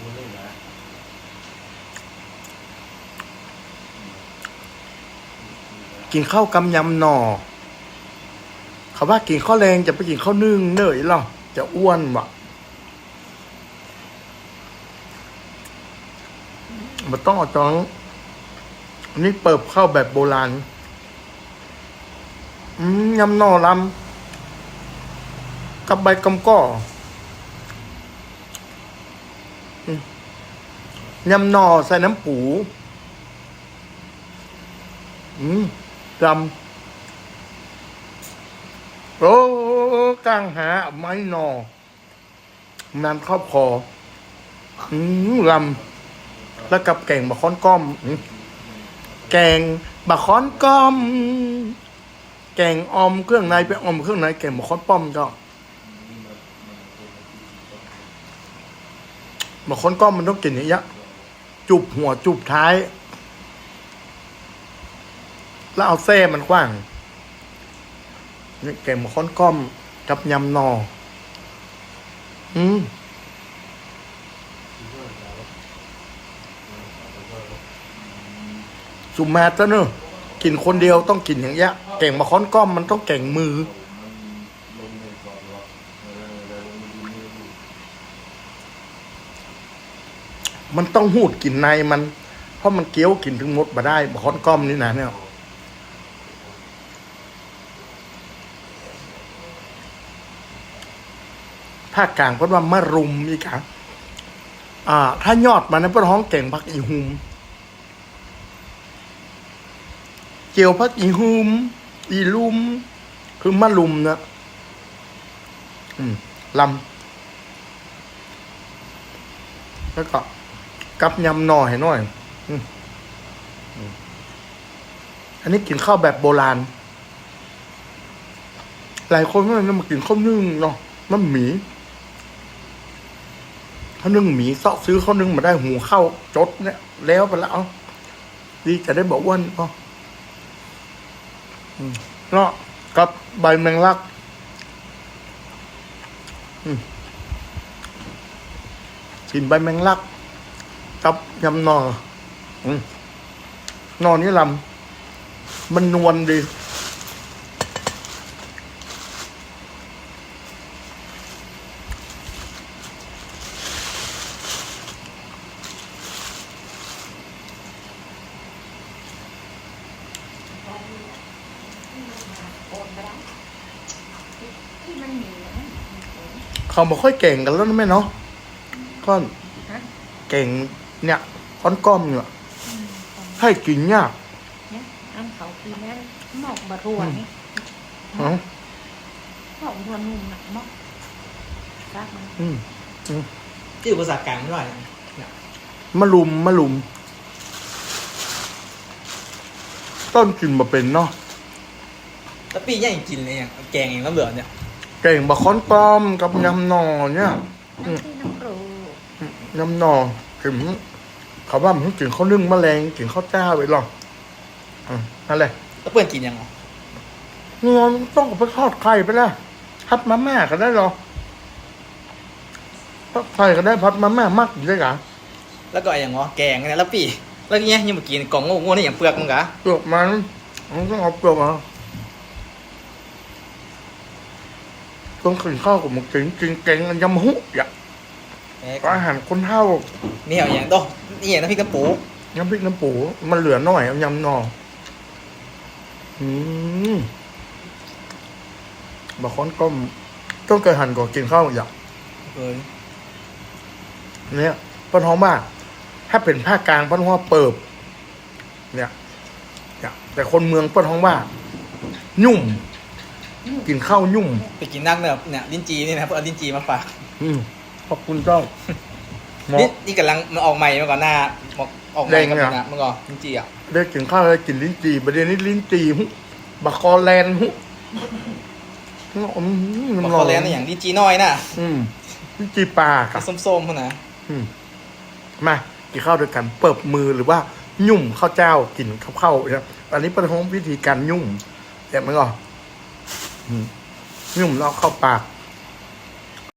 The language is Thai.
บุญเลยนะกินข้าวกำยำหน่อเขาว่ากินข้าวแรงจะไปกินข้าวนึ่งเนยหรอจะอ้วนวะมันต้องเอาจ้องนี่เปิบข้าวแบบโบราณยำหน่อลำกับใบกำก้อ ยำหน่อใส่น้ำปูอืมลำโอ้กลางหาไม้หนอนันครอบคออืมลำแล้วกับแกงบะค้อนก้อมแกงบะค้อนก้อม แกงออมเครื่องในไปออมเครื่องในแกงบะค้อนป้อมก็ บะค้อนก้อมมันต้องกินอย่างเงี้ยจุบหัวจุบท้าย แล้วเอาแส้มันกว้างนี่แกงมะค้อนก้อมกับยำนอ อืมสุมาตะเนอะกินคนเดียวต้องกินอย่างเงี้ยแกงมะค้อนก้อมมันต้องแกงมือ ลงในก่อนว่าเออแล้วมันมีอยู่ มันต้องหูดกลิ่นในมัน เพราะมันเกี้ยวกลิ่นถึงมดมาได้ค้อนก้อมนี่นะเนี่ยภาคกลางเพิ่นว่ามะรุมอีกอะอ่า ถ้ายอดมันนะเพิ่นห้องเก่งพักอีหุม เจียวพักอีหุม อีลุม คือมะรุมนะอืมลำแล้วก็ กับยำหน่อให้หน่อย อันนี้กินข้าวแบบโบราณ หลายคนว่ามากินข้าวนึ่งเนาะมันหมีเขานึ่งหมีเซาะซื้อเขาวนึ่งมาได้หูข้าวจดเนี่ย แล้วไปแล้วดีจะได้บอกว่าก็อืมเนาะกับใบแมงลักอืมกินใบแมงลัก กับยำนออนอนี่ลำมันนวลดีที่มันหนีนะเขาไม่ค่อยเก่งกันแล้วนะแม่เนาะก้อนเก่ง เนี่ยค้อนก้อมเนี่ยอืมให้กินยากเนี่ยอันเขากินแล้วหมอกบะรัวนี่เนาะหมอกบะนุ่มหนักหมอกซากมันอืมชื่อภาษากลางไม่ได้เนี่ยมะลุมมะลุม ต้นกินมาเป็นเนาะแล้วปีย่างกินเลยอย่างแกงเองแล้วเหลือเนี่ยเก่งบะค้อนก้อมกับยำหนอเนี่ยอืมน้ำที่น้ำปรู ยำหนอ กินเขาว่ามันกินข้าวนึ่งแมลงกินข้าวเจ้าไปหรอกอืมนั่นแหละแล้วเพื่อนกินยังไงงอนต้องเอาไปทอดไข่ไปแล้วพัดมาม่าก็ได้หรอทอดไข่ก็ได้พัดมาม่ามากได้กะแล้วก็ไอ้อย่างงอแกงเนี่ยแล้วปีแล้วเงี้ยยังเมื่อกี้กล่องโง่ๆนี่อย่างเปลือกมึงกะเปลือกมันมันต้องเอาเปลือกมาต้องกินข้าวกับมันกินกินแกงยำหุอย่า เอ๊ะก็อาหารคนเท่านี่เอาอย่างโตนี่อย่างน้ำพริกกระปูน้ำพริกน้ำปูมันเหลือหน่อยเอายำหน่ออืมบะค้อนก้มต้องเคยหั่นก่อนกินข้าวอย่าเออเนี่ยป้นท้องว่าถ้าเป็นภาคกลางป้นท้องว่าเปิบเนี่ยเนี่ย แต่คนเมืองป้นท้องว่า ยุ่ม กินข้าวยุ่ม ไปกินนักเนี่ยเนี่ยลิ้นจีนี่นะเพื่อเอาลิ้นจีมาฝาก อืม ขอบคุณเจ้าหมอ นี่นี่กำลังมันออกใหม่มาก่อนหน้าบอกออกใหม่กับแดงเนี่ยนะเมื่อก่อนลิ้นจีอะได้กินข้าวแล้วกินลิ้นจีประเดี๋ยวนี้ลิ้นจีหุบักคอแลนหุอืมบอกเขาแล้วนะอย่างลิ้นจีน้อยน่ะอืมลิ้นจีปลาครับ ส้มๆพวกนะอืมมากินข้าวด้วยกันเปิบมือหรือว่ายุ่มข้าวเจ้ากินข้าวเข้าเนี่ยอันนี้เป็นของวิธีการยุ่มเห็นไหมก่อนอืมยุ่มแล้วเอาเข้าปาก